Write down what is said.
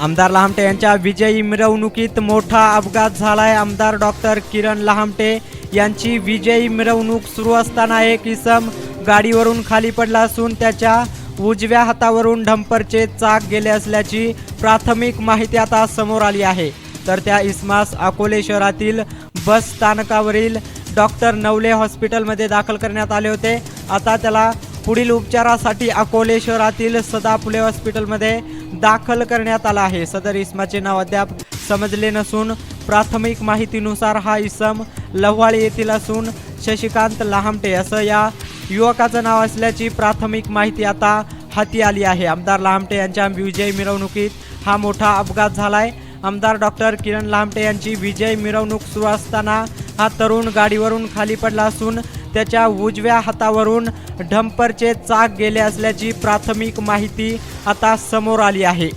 आमदार लहामटे यांच्या विजयी मिरवणुकीत मोठा अपघात झालाय. आमदार डॉक्टर किरण लहामटे यांची विजयी मिरवणूक सुरू असताना एक इसम गाडीवरून खाली पडला असून त्याच्या उजव्या हातावरून डंपरचे चाक गेले असल्याची प्राथमिक माहिती आता समोर आली आहे. तर त्या इसमास अकोले शहरातील बस स्थानकावरील डॉक्टर नवले हॉस्पिटलमध्ये दाखल करण्यात आले होते. आता त्याला पुढील उपचारासाठी अकोले शहरातील सदा फुले हॉस्पिटलमध्ये दाखल करण्यात आला आहे. सदर इसमाचे नाव अद्याप समजले नसून प्राथमिक माहितीनुसार हा इसम लव्हाळी येथील असून शशिकांत लहामटे असं या युवकाचं नाव असल्याची प्राथमिक माहिती आता हाती आली आहे. आमदार लहामटे यांच्या विजय मिरवणुकीत हा मोठा अपघात झालाय. आमदार डॉक्टर किरण लहामटे यांची विजय मिरवणूक सुरू असताना हा तरुण गाडीवरून खाली पडला असून त्याच्या उजव्या हातावरून डंपरचे चाक गेले असल्याची प्राथमिक माहिती आता समोर आली आहे.